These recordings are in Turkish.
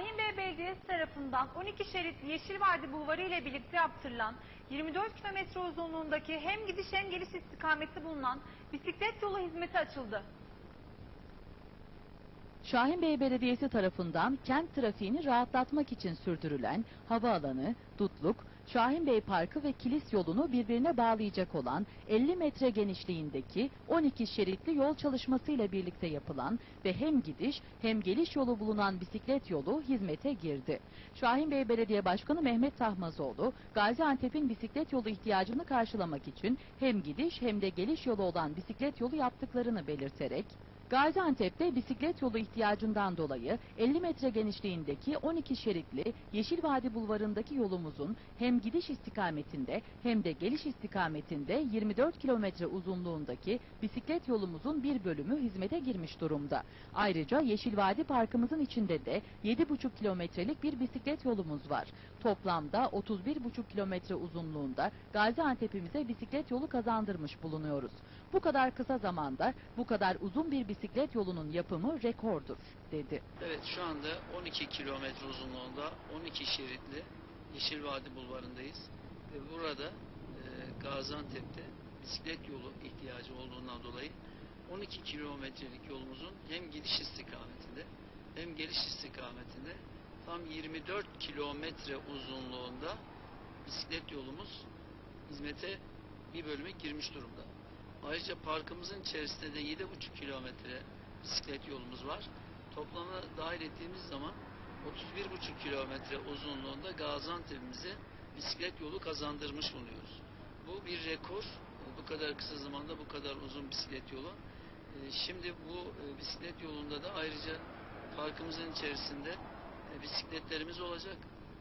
Şahin Bey Belediyesi tarafından 12 şeritli Yeşil Vadi Bulvarı ile birlikte yaptırılan 24 kilometre uzunluğundaki hem gidiş hem geliş istikameti bulunan bisiklet yolu hizmeti açıldı. Şahinbey Belediyesi tarafından kent trafiğini rahatlatmak için sürdürülen havaalanı, Dutluk, Şahinbey Parkı ve Kilis yolunu birbirine bağlayacak olan 50 metre genişliğindeki 12 şeritli yol çalışmasıyla birlikte yapılan ve hem gidiş hem geliş yolu bulunan bisiklet yolu hizmete girdi. Şahinbey Belediye Başkanı Mehmet Tahmazoğlu, Gaziantep'in bisiklet yolu ihtiyacını karşılamak için hem gidiş hem de geliş yolu olan bisiklet yolu yaptıklarını belirterek, Gaziantep'te bisiklet yolu ihtiyacından dolayı 50 metre genişliğindeki 12 şeritli Yeşil Vadi Bulvarı'ndaki yolumuzun hem gidiş istikametinde hem de geliş istikametinde 24 kilometre uzunluğundaki bisiklet yolumuzun bir bölümü hizmete girmiş durumda. Ayrıca Yeşil Vadi Parkımızın içinde de 7,5 kilometrelik bir bisiklet yolumuz var. Toplamda 31,5 kilometre uzunluğunda Gaziantep'imize bisiklet yolu kazandırmış bulunuyoruz. Bu kadar kısa zamanda bu kadar uzun bir bisiklet yolunun yapımı rekordur, dedi. Evet şu anda 12 kilometre uzunluğunda 12 şeritli Yeşil Vadi Bulvarı'ndayız. Ve burada e, Gaziantep'te bisiklet yolu ihtiyacı olduğundan dolayı 12 kilometrelik yolumuzun hem gidiş istikametinde hem geliş istikametinde tam 24 kilometre uzunluğunda bisiklet yolumuz hizmete bir bölüme girmiş durumda. Ayrıca parkımızın içerisinde de 7,5 kilometre bisiklet yolumuz var. Toplamı dahil ettiğimiz zaman 31,5 kilometre uzunluğunda Gaziantep'imize bisiklet yolu kazandırmış bulunuyoruz. Bu bir rekor. Bu kadar kısa zamanda bu kadar uzun bisiklet yolu. Ee, Şimdi bu e, bisiklet yolunda da ayrıca parkımızın içerisinde e, bisikletlerimiz olacak.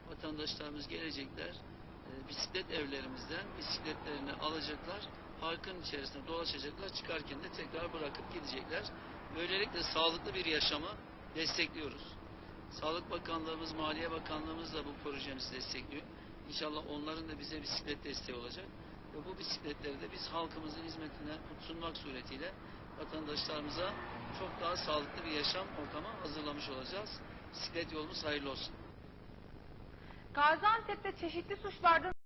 Vatandaşlarımız gelecekler. E, Bisiklet evlerimizden bisikletlerini alacaklar. Parkın içerisinde dolaşacaklar. Çıkarken de tekrar bırakıp gidecekler. Böylelikle sağlıklı bir yaşamı destekliyoruz. Sağlık Bakanlığımız, Maliye Bakanlığımız da bu projemizi destekliyor. İnşallah onların da bize bisiklet desteği olacak. Ve bu bisikletleri de biz halkımızın hizmetine sunmak suretiyle vatandaşlarımıza çok daha sağlıklı bir yaşam ortamı hazırlamış olacağız. Bisiklet yolumuz hayırlı olsun. Gaziantep'te çeşitli suçlardan